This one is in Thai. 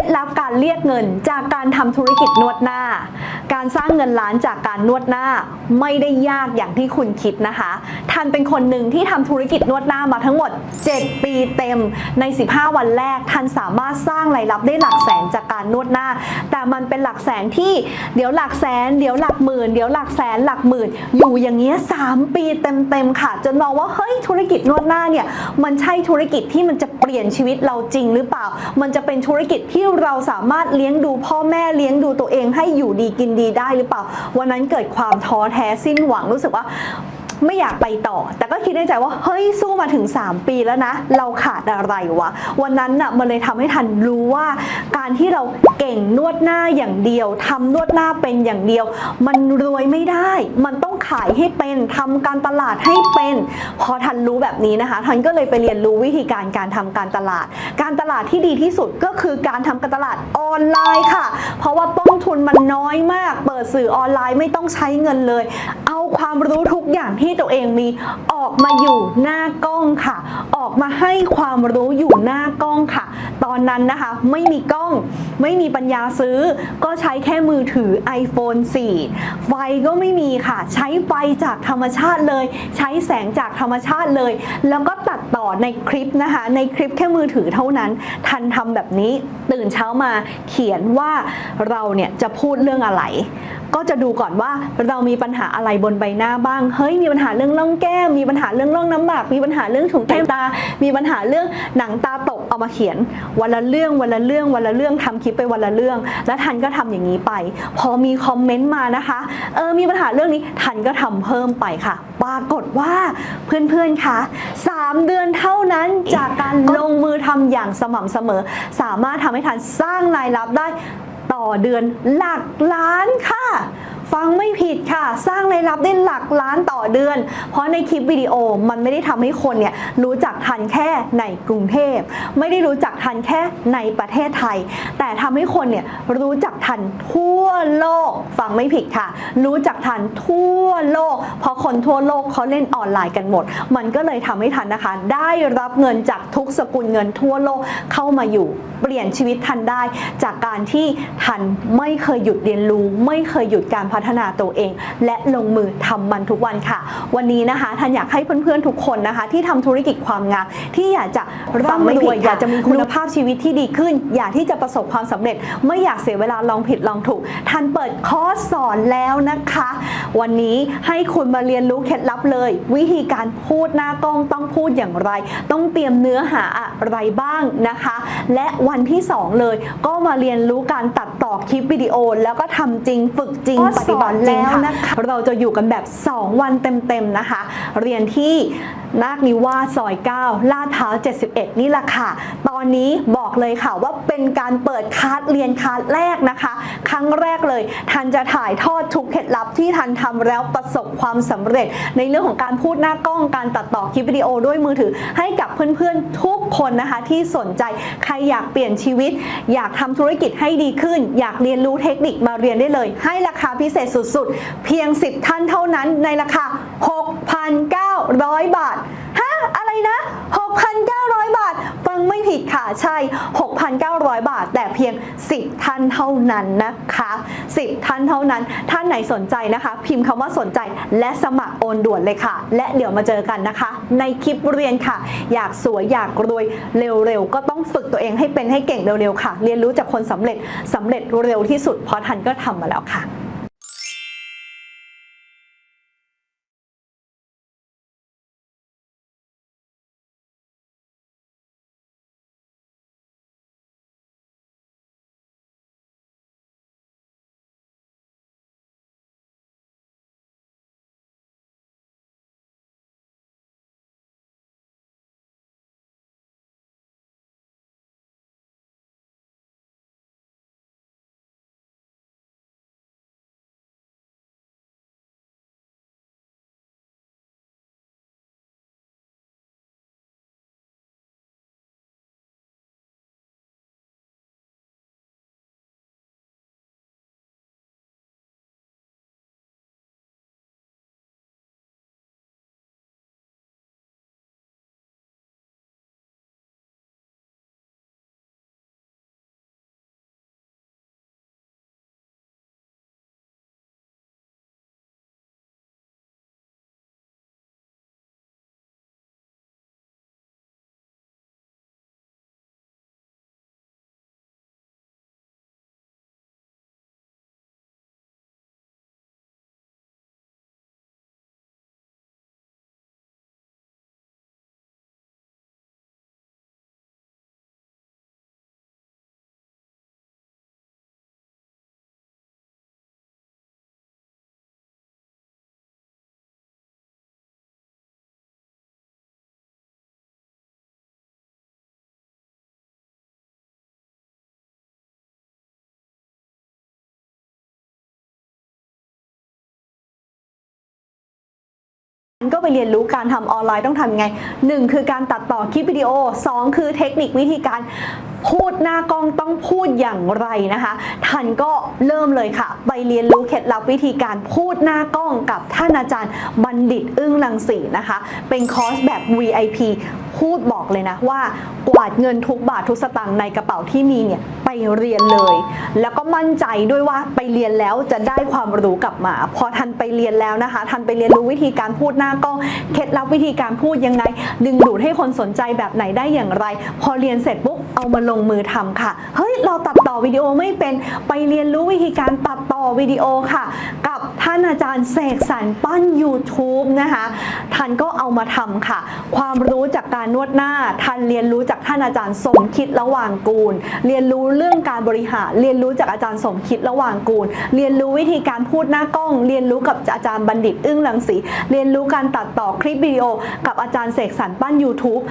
็ดลับการเรียกเงินจากการทำธุรกิจนวดหน้า การสร้างเงินล้านจากการนวดหน้าไม่ได้ยากอย่างที่คุณคิดนะคะ ทันเป็นคนหนึ่งที่ทำธุรกิจนวดหน้ามาทั้งหมด 7 ปีเต็ม ใน 15 วันแรกทันสามารถสร้างรายรับได้หลักแสนจากการนวดหน้า แต่มันเป็นหลักแสนที่เดี๋ยวหลักแสน เดี๋ยวหลักหมื่น เดี๋ยวหลักแสนหลักหมื่น อยู่อย่างเงี้ย3ปีเต็มๆค่ะ จนมองว่าเฮ้ยธุรกิจนวดหน้าเนี่ยมันใช่ธุรกิจที่มันจะเปลี่ยนชีวิตเราจริงหรือเปล่า มันจะเป็นธุรกิจที่เราสามารถเลี้ยงดูพ่อแม่เลี้ยงดูตัวเองให้อยู่ดีกินดีได้หรือเปล่า วันนั้นเกิดความท้อแท้สิ้นหวังรู้สึกว่า ไม่อยากไปต่อ แต่ก็คิดในใจว่าเฮ้ยสู้มาถึง 3 ปีแล้วนะ เราขาดอะไรวะ วันนั้นน่ะมันเลยทำให้ทันรู้ว่า การที่เราเก่งนวดหน้าอย่างเดียวทำนวดหน้าเป็นอย่างเดียว มันรวยไม่ได้ มันต้องขายให้เป็นทำการตลาดให้เป็น พอทันรู้แบบนี้นะคะ ทันก็เลยไปเรียนรู้วิธีการการทำการตลาด การตลาดที่ดีที่สุดก็คือการทำการตลาดออนไลน์ค่ะ เพราะว่าต้นทุนมันน้อยมาก เปิดสื่อออนไลน์ไม่ต้องใช้เงินเลย เอาความรู้ทุกอย่างที่ตัวเองมีออกมาอยู่หน้ากล้องค่ะออกมาให้ความรู้อยู่หน้ากล้องค่ะ ตอนนั้นนะคะไม่มีกล้องไม่มีปัญญาซื้อ ก็ใช้แค่มือถือ iPhone 4 ไฟก็ไม่มีค่ะ ใช้ไฟจากธรรมชาติเลย ใช้แสงจากธรรมชาติเลย แล้วก็ตัดต่อในคลิปนะคะ ในคลิปแค่มือถือเท่านั้น ทันทำแบบนี้ตื่นเช้ามาเขียนว่าเราเนี่ยจะพูดเรื่องอะไรก็จะดูก่อนว่าเรามีปัญหาอะไรบนใบหน้าบ้าง เฮ้ยมีปัญหาเรื่องร่องแก้ม มีปัญหาเรื่องร่องน้ำหมาก มีปัญหาเรื่องถุงแก้มตามีปัญหาเรื่องหนังตาตกเอามาเขียน วันละเรื่องวันละเรื่องวันละเรื่องทำคลิปไปวันละเรื่อง แล้วทันก็ทำอย่างนี้ไป พอมีคอมเมนต์มานะคะเออมีปัญหาเรื่องนี้ทันก็ทำเพิ่มไปค่ะ ปรากฏว่าเพื่อนๆคะ3 เดือนเท่านั้นจากการลงมือทำอย่างสม่ำเสมอ สามารถทำให้ทันสร้างรายรับได้ต่อเดือนหลักล้านค่ะ ฟังไม่ผิดค่ะ สร้างรายรับได้หลักล้านต่อเดือน เพราะในคลิปวิดีโอมันไม่ได้ทำให้คนเนี่ยรู้จักทันแค่ในกรุงเทพ ไม่ได้รู้จักทันแค่ในประเทศไทย แต่ทำให้คนเนี่ยรู้จักทันทั่วโลก ฟังไม่ผิดค่ะ รู้จักทันทั่วโลก เพราะคนทั่วโลกเขาเล่นออนไลน์กันหมด มันก็เลยทำให้ทันนะคะ ได้รับเงินจากทุกสกุลเงินทั่วโลกเข้ามาอยู่เปลี่ยนชีวิตทันได้ จากการที่ทันไม่เคยหยุดเรียนรู้ ไม่เคยหยุดการพัฒนาตัวเอง และลงมือทำมันทุกวันค่ะ วันนี้นะคะทันอยากให้เพื่อนๆทุกคนนะคะ ที่ทำธุรกิจความงามที่อยากจะร่ำรวยอยากจะมีคุณภาพชีวิตที่ดีขึ้น อยากที่จะประสบความสำเร็จ ไม่อยากเสียเวลาลองผิดลองถูกทันเปิดคอร์สสอนแล้วนะคะ วันนี้ให้คุณมาเรียนรู้เคล็ดลับเลย วิธีการพูดหน้ากล้องต้องพูดอย่างไร ต้องเตรียมเนื้อหาอะไรบ้างนะคะ และวันที่ 2 เลยก็มาเรียนรู้การตัดต่อคลิปวิดีโอแล้วก็ทำจริงฝึกจริงปฏิบัติจริงค่ะนะคะเราจะอยู่กันแบบ 2 วันเต็มๆนะคะ เรียนที่ นาคนิวาซอย 9 ลาดพร้า 71 นี่แหละค่ะ ตอนนี้บอกเลยค่ะว่าเป็นการเปิดคาสเรียนคาสแรกนะคะ ครั้งแรกเลย ทันจะถ่ายทอดทุกเคล็ดลับที่ทันทำแล้วประสบความสำเร็จ ในเรื่องของการพูดหน้ากล้องการตัดต่อคลิปวิดีโอด้วยมือถือ ให้กับเพื่อนๆทุกคนนะคะที่สนใจใครอยากเปลี่ยนชีวิต อยากทำธุรกิจให้ดีขึ้น อยากเรียนรู้เทคนิคมาเรียนได้เลย ให้ราคาพิเศษสุดๆ เพียง 10 ท่านเท่านั้นในราคา6,900 บาท ฮะ อะไรนะ 6,900 บาท ฟังไม่ผิดค่ะ ใช่ 6,900 บาท แต่เพียง 10 ท่านเท่านั้นนะคะ 10 ท่านเท่านั้น ท่านไหนสนใจนะคะ พิมพ์คำว่าสนใจและสมัครโอนด่วนเลยค่ะ และเดี๋ยวมาเจอกันนะคะ ในคลิปเรียนค่ะ อยากสวยอยากรวยเร็วๆ ก็ต้องฝึกตัวเองให้เป็นให้เก่งเร็วๆค่ะ เรียนรู้จากคนสำเร็จสำเร็จเร็วที่สุดเพราะทันก็ทำมาแล้วค่ะ ก็ไปเรียนรู้การทำออนไลน์ต้องทำยังไง 1 คือการตัดต่อคลิปวิดีโอ 2 คือเทคนิควิธีการพูดหน้ากล้องต้องพูดอย่างไรนะคะ ทันก็เริ่มเลยค่ะ ไปเรียนรู้เคล็ดลับวิธีการพูดหน้ากล้องกับท่านอาจารย์บัณฑิตอึ้งลังสีนะคะ เป็นคอร์สแบบ VIP พูดบอกเลยนะว่ากวาดเงินทุกบาททุกสตางค์ในกระเป๋าที่มีเนี่ยไปเรียนเลย แล้วก็มั่นใจด้วยว่าไปเรียนแล้วจะได้ความรู้กลับมา พอทันไปเรียนแล้วนะคะ ทันไปเรียนรู้วิธีการพูดหน้ากล้องเคล็ดลับวิธีการพูดยังไง ดึงดูดให้คนสนใจแบบไหนได้อย่างไร พอเรียนเสร็จปุ๊บเอามาลงมือทำค่ะเฮ้ยเราตัดต่อวิดีโอไม่เป็นไปเรียนรู้วิธีการตัดต่อวิดีโอค่ะ กับ ท่านอาจารย์เสกสรรปั้น YouTube นะคะทันก็เอามาทำค่ะ ความรู้จากการนวดหน้าทันเรียนรู้จากท่านอาจารย์สมคิดระหว่างกูล เรียนรู้เรื่องการบริหารเรียนรู้จากอาจารย์สมคิดระหว่างกูล เรียนรู้วิธีการพูดหน้ากล้อง เรียนรู้กับอาจารย์บัณฑิตอึ้งลังสีเรียนรู้การตัดต่อคลิปวิดีโอ กับอาจารย์เสกสรรปั้น YouTube